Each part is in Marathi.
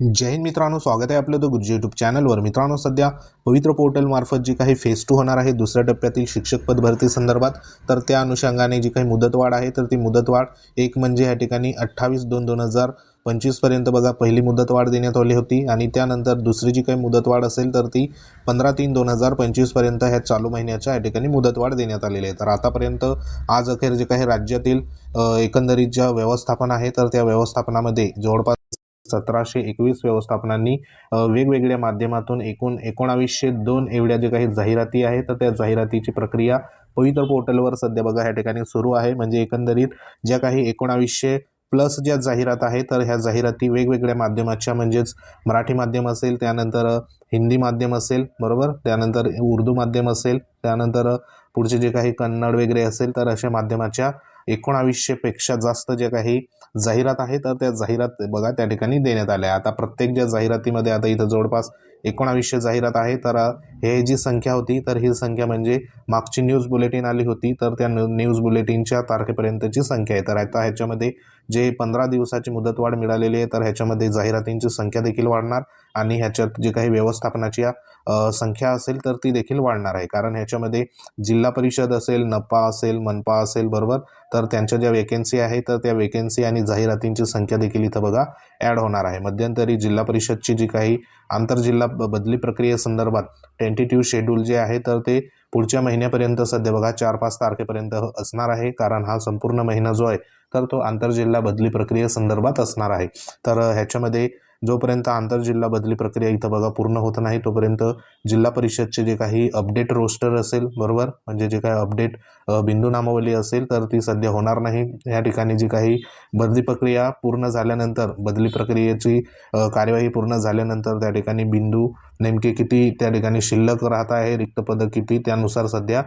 जय हिंद मित्रांनो स्वागत आहे आपलं द गुरुजी यूट्यूब चॅनलवर मित्रांनो सध्या पवित्र पोर्टलमार्फत जी काही फेज टू होणार आहे दुसऱ्या टप्प्यातील शिक्षक पद भरती संदर्भात तर त्या अनुषंगाने जी काही मुदतवाढ आहे तर ती मुदतवाढ एक म्हणजे या ठिकाणी अठ्ठावीस दोन दोन हजार पंचवीसपर्यंत बघा पहिली मुदतवाढ देण्यात आली होती आणि त्यानंतर दुसरी जी काही मुदतवाढ असेल तर ती पंधरा तीन दोन हजार पंचवीसपर्यंत ह्या चालू महिन्याच्या या ठिकाणी मुदतवाढ देण्यात आलेली आहे. तर आतापर्यंत आज अखेर जे काही राज्यातील एकंदरीत ज्या व्यवस्थापन आहे तर त्या व्यवस्थापनामध्ये जवळपास सतराशे एकवीस व्यवस्थापनांनी वेगवेगळ्या माध्यमातून एकूण एकोणावीसशे दोन एवढ्या जे काही जाहिराती आहेत तर त्या जाहिरातीची प्रक्रिया पवित्र पोर्टलवर सध्या बघा ह्या ठिकाणी सुरू आहे. म्हणजे एकंदरीत ज्या काही एकोणावीसशे प्लस ज्या जाहिरात आहे तर ह्या जाहिराती वेगवेगळ्या माध्यमाच्या म्हणजेच मराठी माध्यम असेल त्यानंतर हिंदी माध्यम असेल बरोबर? त्यानंतर उर्दू माध्यम असेल त्यानंतर पुढचे जे काही कन्नड वगैरे असेल तर अशा माध्यमाच्या एकोणावीसशेपेक्षा जास्त जे काही जाहिरात आहे तर त्या जाहिरात बघा त्या ठिकाणी देण्यात आल्या. आता प्रत्येक ज्या जाहिरातीमध्ये आता इथं जवळपास एकोणावीसशे जाहिरात आहे तर हे जी संख्या होती तर ही संख्या म्हणजे मागची न्यूज बुलेटिन आली होती तर त्या न्यूज बुलेटिनच्या तारखेपर्यंतची संख्या आहे. तर आता ह्याच्यामध्ये जे पंधरा दिवसाची मुदतवाढ मिळालेली आहे तर ह्याच्यामध्ये जाहिरातींची संख्या देखील वाढणार. आणि ह्याच्यात जे काही व्यवस्थापनाची संख्या असेल तर ती देखील वाढणार आहे. कारण ह्याच्यामध्ये जिल्हा परिषद असेल नपा असेल मनपा असेल बरोबर? तर त्यांच्या ज्या वेकेन्सी आहे तर त्या वेकेन्सी आणि जाहिरातींची संख्या देखील इथं बघा ॲड होणार आहे. मध्यंतरी जिल्हा परिषदची जी काही आंतरजिल्हा ब- बदली प्रक्रियेसंदर्भात टेंटेटिव्ह शेड्यूल जे आहे तर ते पुढच्या महिन्यापर्यंत सध्या बघा चार पाच तारखेपर्यंत असणार आहे. कारण हा संपूर्ण महिना जो आहे तर तो आंतरजिल्हा बदली प्रक्रियेसंदर्भात असणार आहे. तर ह्याच्यामध्ये जोपर्यंत आंतरजिल्हा बदली प्रक्रिया इथं बघा पूर्ण होत नाही तोपर्यंत जिल्हा परिषदचे जे काही अपडेट रोस्टर असेल बरोबर? म्हणजे जे काही अपडेट बिंदू नामावली असेल तर ती सध्या होणार नाही. या ठिकाणी जी काही बदली प्रक्रिया पूर्ण झाल्यानंतर बदली प्रक्रियेची कार्यवाही पूर्ण झाल्यानंतर त्या ठिकाणी बिंदू नेमके किती त्या ठिकाणी शिल्लक राहत आहे रिक्त पदं किती त्यानुसार सध्या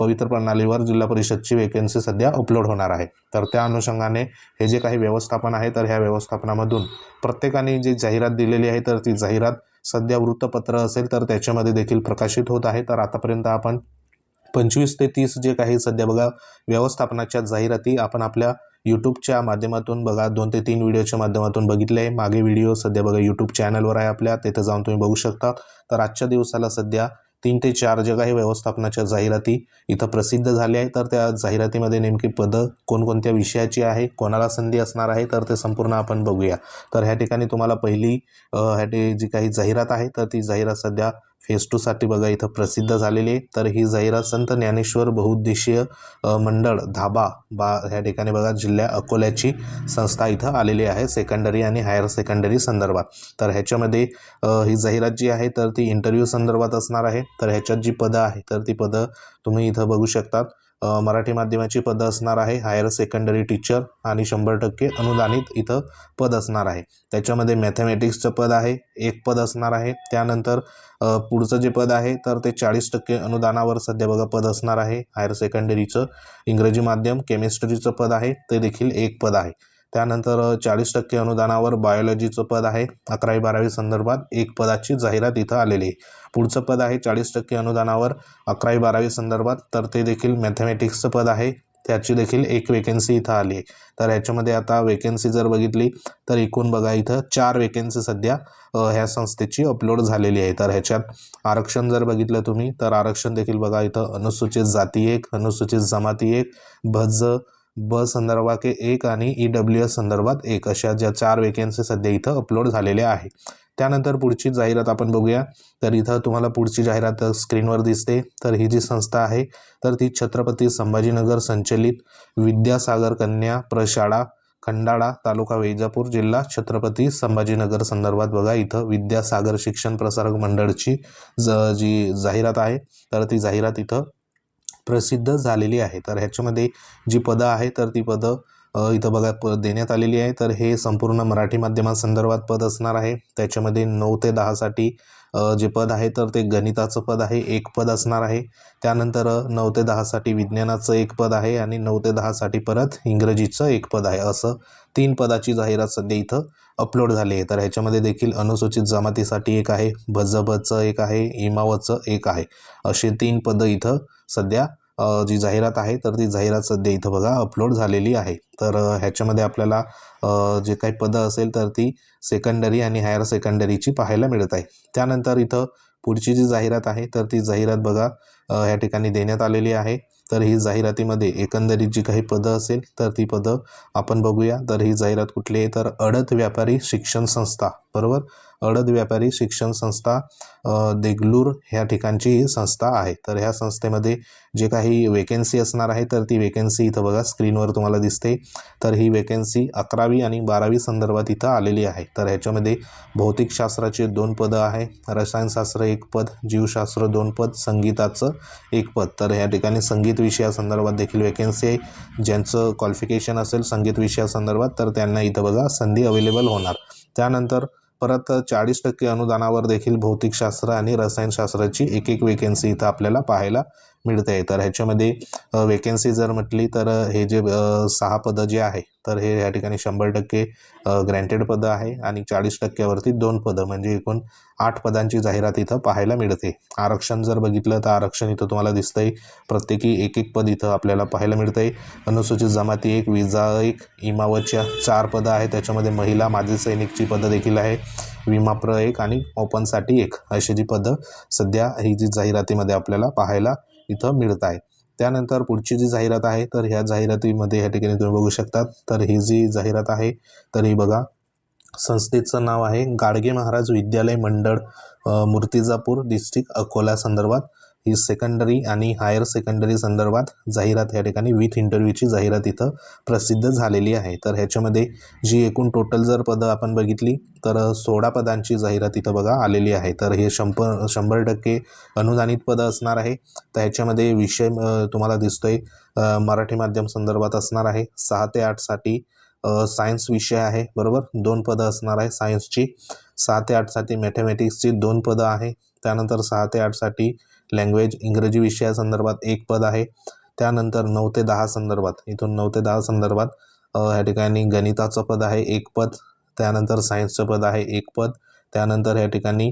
पवित्र प्रणालीवर जिल्हा परिषदची वेकेन्सी सध्या अपलोड होणार आहे. तर त्या अनुषंगाने हे जे काही व्यवस्थापन आहे तर ह्या व्यवस्थापनामधून प्रत्येकाने जी जाहिरात दिलेली आहे तर ती जाहिरात सध्या वृत्तपत्र असेल तर त्याच्यामध्ये देखील प्रकाशित होत आहे. तर आतापर्यंत आपण पंचवीस ते तीस जे काही सध्या बघा व्यवस्थापनाच्या जाहिराती आपण आपल्या यूट्यूबच्या माध्यमातून बघा दोन ते तीन व्हिडिओच्या माध्यमातून बघितले. आहे मागे व्हिडिओ सध्या बघा यूट्यूब चॅनलवर आहे आपल्या. तिथं जाऊन तुम्ही बघू शकता. तर आजच्या दिवसाला सध्या तीन ते चार जे काही व्यवस्थापनाच्या जाहिराती इथं प्रसिद्ध झाल्या आहे तर त्या जाहिरातीमध्ये नेमकी पदं कोणकोणत्या विषयाची आहे कोणाला संधी असणार आहे तर ते संपूर्ण आपण बघूया. तर ह्या ठिकाणी तुम्हाला पहिली ह्या जी काही जाहिरात आहे तर ती जाहिरात सध्या फेज टूसाठी बघा इथं प्रसिद्ध झालेली आहे. तर ही जाहिरात संत ज्ञानेश्वर बहुउद्देशीय मंडळ धाबा बा ह्या ठिकाणी बघा जिल्ह्या अकोल्याची संस्था इथं आलेली आहे सेकंडरी आणि हायर सेकंडरी संदर्भात. तर ह्याच्यामध्ये ही जाहिरात जी आहे तर ती इंटरव्ह्यू संदर्भात असणार आहे. तर ह्याच्यात जी पदं आहे तर ती पदं तुम्ही इथं बघू शकतात. मराठी माध्यमाची पदं असणार आहे. हायर सेकंडरी टीचर आणि शंभर टक्के अनुदानित इथं पद असणार आहे. त्याच्यामध्ये मॅथमॅटिक्सचं पद आहे. एक पद असणार आहे. त्यानंतर पुढचं जे पद आहे तर ते चाळीस टक्के अनुदानावर सध्या बघा पद असणार आहे. हायर सेकंडरीचं इंग्रजी माध्यम केमिस्ट्रीचं पद आहे. ते देखील एक पद आहे. त्यानंतर चाळीस टक्के अनुदानावर बायोलॉजीचं पद आहे. अकरावी बारावी संदर्भात एक पदाची जाहिरात इथं आलेली. आहे पुढचं पद आहे चाळीस टक्के अनुदानावर. अकरावी बारावी संदर्भात तर ते देखील मॅथमॅटिक्सचं पद आहे. त्याची देखील एक वेकेन्सी इथं आली. आहे तर ह्याच्यामध्ये आता वेकेन्सी जर बघितली तर एकूण बघा इथं चार वेकेन्सी सध्या ह्या संस्थेची अपलोड झालेली आहे. तर ह्याच्यात आरक्षण जर बघितलं तुम्ही तर आरक्षण देखील बघा इथं अनुसूचित जाती एक अनुसूचित जमाती एक भज ब संदर्भात एक आणि ई डब्ल्यू एस संदर्भात एक अशा ज्या चार वेकेन्सी सध्या इथं अपलोड झालेल्या आहे त्यानंतर पुढची जाहिरात आपण बघूया. तर इथं तुम्हाला पुढची जाहिरात स्क्रीनवर दिसते. तर ही जी संस्था आहे तर ती छत्रपती संभाजीनगर संचलित विद्यासागर कन्या प्रशाळा खंडाळा तालुका वैजापूर जिल्हा छत्रपती संभाजीनगर संदर्भात बघा इथं विद्यासागर शिक्षण प्रसारक मंडळची ज जी जाहिरात आहे तर ती जाहिरात इथं प्रसिद्ध झालेली आहे. तर ह्याच्यामध्ये जी पदं आहे तर ती पदं इथं बघा प देण्यात आलेली आहे. तर हे संपूर्ण मराठी माध्यमासंदर्भात पद असणार आहे. त्याच्यामध्ये नऊ ते दहासाठी जे पद आहे तर ते गणिताचं पद आहे एक पद असणार आहे. त्यानंतर नऊ ते दहासाठी विज्ञानाचं एक पद आहे आणि नऊ ते दहासाठी परत इंग्रजीचं एक पद आहे असं तीन पदाची जाहिरात सध्या इथं अपलोड झाली आहे. तर ह्याच्यामध्ये देखील अनुसूचित जमातीसाठी एक आहे भजबचं एक आहे इमावचं एक आहे. असे तीन पदं इथं सध्या जी जाहिरात आहे तर ती जाहिरात सध्या इथं बघा अपलोड झालेली आहे. तर ह्याच्यामध्ये आपल्याला जे काही पदं असेल तर ती सेकंडरी आणि हायर सेकंडरीची पाहायला मिळत आहे. त्यानंतर इथं पुढची जी जाहिरात आहे तर ती जाहिरात बघा ह्या ठिकाणी देण्यात आलेली आहे. तर ही जाहिरातीमध्ये एकंदरीत जी काही पदं असेल तर ती पदं आपण बघूया. तर ही जाहिरात कुठली आहे? तर अडत व्यापारी शिक्षण संस्था. बरोबर? अडद व्यापारी शिक्षण संस्था देगलूर ह्या ठिकाणची ही संस्था आहे. तर ह्या संस्थेमध्ये जे काही वेकेन्सी असणार आहे तर ती वेकेन्सी इथं बघा स्क्रीनवर तुम्हाला दिसते. तर ही वेकेन्सी अकरावी आणि बारावी संदर्भात इथं आलेली आहे. तर ह्याच्यामध्ये भौतिकशास्त्राचे दोन पदं आहे रसायनशास्त्र एक पद जीवशास्त्र दोन पद संगीताचं एक पद. तर ह्या ठिकाणी संगीत विषयासंदर्भात देखील वेकेन्सी आहे. ज्यांचं क्वालिफिकेशन असेल संगीत विषयासंदर्भात तर त्यांना इथं बघा संधी अवेलेबल होणार. त्यानंतर परत चाळीस टक्के अनुदानावर देखील भौतिकशास्त्र आणि रसायनशास्त्राची एक एक वेकेन्सी इथं आपल्याला पाहायला मिळते. तर ह्याच्यामध्ये वेकेन्सी जर म्हटली तर हे जे सहा पदं जे आहे तर हे या ठिकाणी शंभर टक्के ग्रँटेड पदं आहे आणि चाळीस टक्क्यावरती दोन पदं म्हणजे एकूण आठ पदांची जाहिरात इथं पाहायला मिळते. आरक्षण जर बघितलं तर आरक्षण इथं तुम्हाला दिसतंय. प्रत्येकी एक एक पद इथं आपल्याला पाहायला मिळतंय. अनुसूचित जमाती एक विजा एक इमावतच्या चार पदं आहे त्याच्यामध्ये महिला माजी सैनिकची पदं देखील आहे. विमाप्र एक आणि ओपनसाठी एक अशी जी पदं सध्या ही जी जाहिरातीमध्ये आपल्याला पाहायला इथं मिळत आहे. त्यानंतर पुढची जी जाहिरात आहे तर ह्या जाहिरातीमध्ये ह्या ठिकाणी तुम्ही बघू शकता. तर ही जी जाहिरात आहे तर ही बघा. संस्थेचं नाव आहे गाडगे महाराज विद्यालय मंडळ मूर्तिजापूर डिस्ट्रिक्ट अकोला संदर्भात. ही सेकंडरी आणि हायर सेकंडरी संदर्भात जाहिरात या ठिकाणी विथ इंटरव्ह्यूची जाहिरात इथं प्रसिद्ध झालेली आहे. तर ह्याच्यामध्ये जी एकूण टोटल जर पदं आपण बघितली तर सोळा पदांची जाहिरात इथं बघा आलेली आहे. तर हे शंभर शंभर टक्के अनुदानित पदं असणार आहे. तर ह्याच्यामध्ये विषय तुम्हाला दिसतोय मराठी माध्यम संदर्भात असणार आहे. सहा ते आठसाठी सायन्स विषय आहे बरोबर? दोन पदं असणार आहे सायन्सची सहा ते आठसाठी मॅथमॅटिक्सची दोन पदं आहे. त्यानंतर सहा ते आठसाठी लँग्वेज इंग्रजी विषयासंदर्भात एक पद आहे. त्यानंतर नऊ ते दहा संदर्भात. इथून नऊ ते दहा संदर्भात ह्या ठिकाणी गणिताचं पद आहे एक पद त्यानंतर सायन्सचं पद आहे एक पद त्यानंतर या ठिकाणी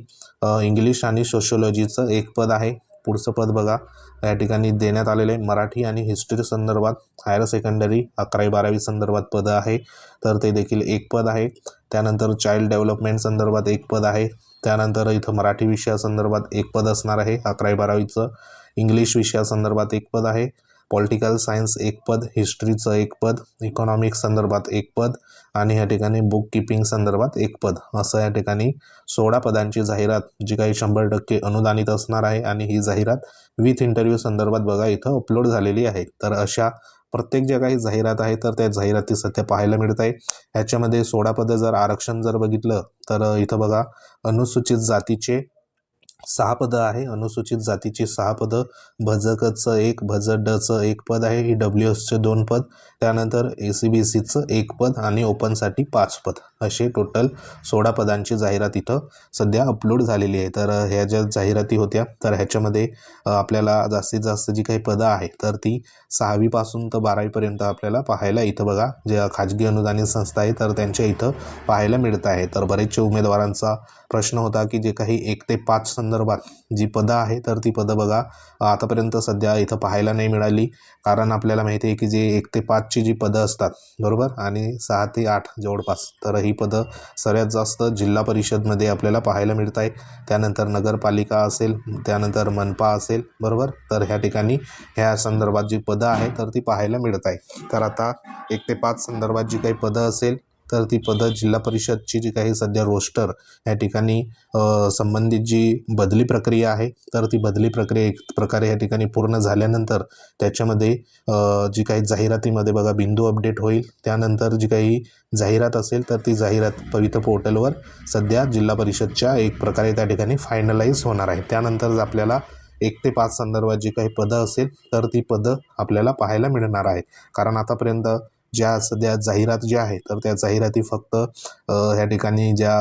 इंग्लिश आणि सोशोलॉजीचं एक पद आहे. पुढचं पद बघा. या ठिकाणी देण्यात आलेले आहे मराठी आणि हिस्ट्री संदर्भात हायर सेकंडरी अकरावी बारावी संदर्भात पद आहे. तर ते देखील एक पद आहे. त्यानंतर चाइल्ड डेव्हलपमेंट संदर्भात एक पद आहे. त्यानंतर इथं मराठी विषयासंदर्भात एक पद असणार आहे अकरावी बारावीचं इंग्लिश विषयासंदर्भात एक पद आहे. पॉलिटिकल सायन्स एक पद हिस्ट्रीचं एक पद इकॉनॉमिक्स संदर्भात एक पद आणि या ठिकाणी बुक किपिंग संदर्भात एक पद. असं या ठिकाणी सोळा पदांची जाहिरात जी काही शंभर टक्के अनुदानित असणार आहे आणि ही जाहिरात विथ इंटरव्ह्यू संदर्भात बघा इथं अपलोड झालेली आहे. तर अशा प्रत्येक ज्या काही जाहिरात आहे तर त्या जाहिराती सध्या पाहायला मिळत आहे ह्याच्यामध्ये सोळापदं जर आरक्षण जर बघितलं तर इथं बघा अनुसूचित जातीचे सहा पदं आहे. अनुसूचित जातीची सहा पदं. भजकचं एक भज डचं एक पद आहे. ही डब्ल्यू एसचे दोन पद. त्यानंतर ए सी बी सीचं एक पद आणि ओपनसाठी पाच पद. असे टोटल सोळा पदांची जाहिरात इथं सध्या अपलोड झालेली आहे. तर ह्या ज्या जाहिराती होत्या तर ह्याच्यामध्ये आपल्याला जास्तीत जास्त जी काही पदं आहे तर ती सहावीपासून तर बारावीपर्यंत आपल्याला पाहायला इथं बघा जे खाजगी अनुदानित संस्था आहे तर त्यांच्या इथं पाहायला मिळत आहे. तर बरेचसे उमेदवारांचा प्रश्न होता की जे काही एक ते पाच संदर्भात जी पदं आहे तर ती पदं बघा. आतापर्यंत सध्या इथं पाहायला नाही मिळाली. कारण आपल्याला माहिती आहे की जे एक ते पाचची जी पदं असतात बरोबर? आणि सहा ते आठ जवळपास. तर ही पदं सर्वात जास्त जिल्हा परिषदमध्ये आपल्याला पाहायला मिळत आहे त्यानंतर नगरपालिका असेल त्यानंतर मनपा असेल बरोबर? तर ह्या ठिकाणी ह्या संदर्भात जी पदं आहे तर ती पाहायला मिळत आहे तर आता एक ते पाच संदर्भात जी काही पदं असेल तर ती पदं जिल्हा परिषदची जी काही सध्या रोस्टर या ठिकाणी संबंधित जी बदली प्रक्रिया आहे तर ती बदली प्रक्रिया एक प्रकारे या ठिकाणी पूर्ण झाल्यानंतर त्याच्यामध्ये जी काही जाहिरातीमध्ये बघा बिंदू अपडेट होईल. त्यानंतर जी काही जाहिरात असेल तर ती जाहिरात पवित्र पोर्टलवर सध्या जिल्हा परिषदच्या एक प्रकारे त्या ठिकाणी फायनलाईज होणार आहे. त्यानंतर आपल्याला एक ते पाच संदर्भात जी काही पदं असेल तर ती पदं आपल्याला पाहायला मिळणार आहे. कारण आतापर्यंत ज्या सध्या जाहिरात ज्या आहे तर त्या जाहिराती फक्त ह्या ठिकाणी ज्या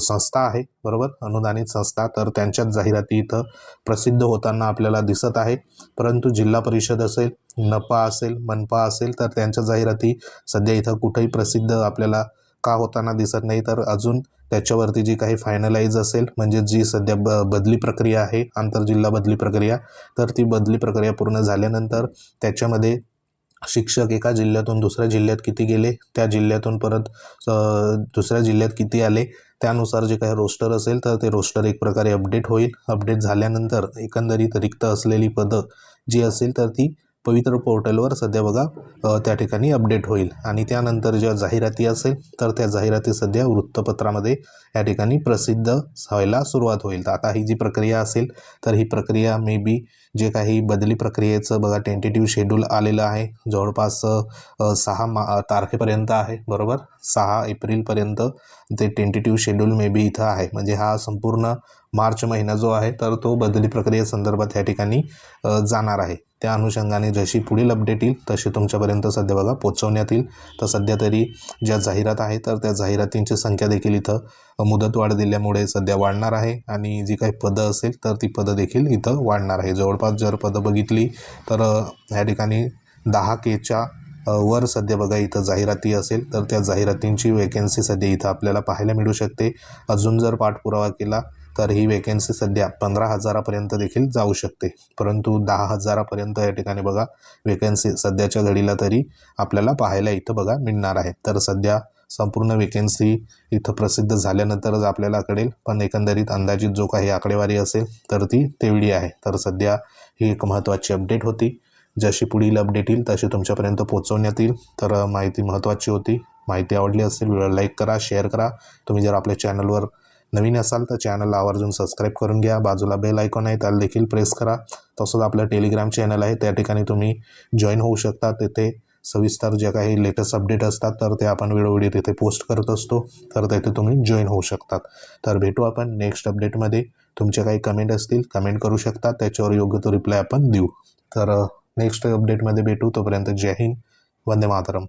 संस्था आहे बरोबर? अनुदानित संस्था तर त्यांच्याच जाहिराती इथं प्रसिद्ध होताना आपल्याला दिसत आहे. परंतु जिल्हा परिषद असेल नपा असेल मनपा असेल तर त्यांच्या जाहिराती सध्या इथं कुठेही प्रसिद्ध आपल्याला का होताना दिसत नाही. तर अजून त्याच्यावरती जी काही फायनलाइज असेल म्हणजे जी सध्या ब बदली प्रक्रिया आहे आंतरजिल्हा बदली प्रक्रिया तर ती बदली प्रक्रिया पूर्ण झाल्यानंतर त्याच्यामध्ये शिक्षक एका जिल्ह्यातून दुसऱ्या जिल्ह्यात किती गेले त्या जिल्ह्यातून परत दुसऱ्या जिल्ह्यात किती आले त्यानुसार जे काही रोस्टर असेल तर ते रोस्टर एक प्रकारे अपडेट होईल. अपडेट झाल्यानंतर एकंदरीत रिक्त असलेली पदं जी असेल तर ती पवित्र पोर्टलवर सध्या बघा त्या ठिकाणी अपडेट होईल. आणि त्यानंतर ज्या जाहिराती असेल तर त्या जाहिराती सध्या वृत्तपत्रामध्ये या ठिकाणी प्रसिद्ध व्हायला सुरुवात होईल. तर आता ही जी प्रक्रिया असेल तर ही प्रक्रिया मे बी जे काही बदली प्रक्रियेचं बघा टेंटेटिव्ह शेड्यूल आलेलं आहे. जवळपास सहा मा तारखेपर्यंत आहे बरोबर? सहा एप्रिलपर्यंत ते टेंटेटिव्ह शेड्यूल मे बी इथं आहे. म्हणजे हा संपूर्ण मार्च महिना जो आहे तर तो बदली प्रक्रियेसंदर्भात या ठिकाणी जाणार आहे. त्या अनुषंगाने जशी पुढील अपडेट येईल तशी तुमच्यापर्यंत सध्या बघा पोचवण्यात येईल. तर सध्या तरी ज्या जाहिरात आहे तर त्या जाहिरातींची संख्या देखील इथं मुदतवाढ दिल्यामुळे सध्या वाढणार आहे. आणि जी काही पदं असेल तर ती पदं देखील इथं वाढणार आहे. जवळपास जर पदं बघितली तर ह्या ठिकाणी दहा केच्या वर सध्या बघा इथं जाहिराती असेल तर त्या जाहिरातींची वेकेन्सी सध्या इथं आपल्याला पाहायला मिळू शकते. अजून जर पाठपुरावा केला तर ही वेकेन्सी सध्या पंधरा हजारापर्यंत देखील जाऊ शकते. परंतु दहा हजारापर्यंत या ठिकाणी बघा वेकेन्सी सध्याच्या घडीला तरी आपल्याला पाहायला इथं बघा मिळणार आहे. तर सध्या संपूर्ण वेकेन्सी इथं प्रसिद्ध झाल्यानंतरच आपल्याला कळेल. पण एकंदरीत अंदाजित जो काही आकडेवारी असेल तर ती तेवढी आहे. तर सध्या ही एक महत्त्वाची अपडेट होती. जशी पुढील अपडेट येईल तशी तुमच्यापर्यंत पोहोचवण्यात येईल. तर माहिती महत्त्वाची होती. माहिती आवडली असेल व्हिडिओ लाईक करा शेअर करा. तुम्ही जर आपल्या चॅनलवर नवीन असाल तर चॅनलला आवर्जून सबस्क्राईब करून घ्या. बाजूला बेल आयकॉन आहे त्याला देखील प्रेस करा. तसंच आपलं टेलिग्राम चॅनल आहे त्या ठिकाणी तुम्ही जॉईन होऊ शकता. तिथे सविस्तर ज्या काही लेटेस्ट अपडेट असतात तर ते आपण वेळोवेळी तिथे पोस्ट करत असतो. तर तिथे तुम्ही जॉईन होऊ शकतात. तर भेटू आपण नेक्स्ट अपडेटमध्ये तुमचे काही कमेंट असतील कमेंट करू शकता. त्याच्यावर योग्य तो रिप्लाय आपण देऊ. तर नेक्स्ट अपडेटमध्ये भेटू. तोपर्यंत जय हिंद. वंदे मातरम.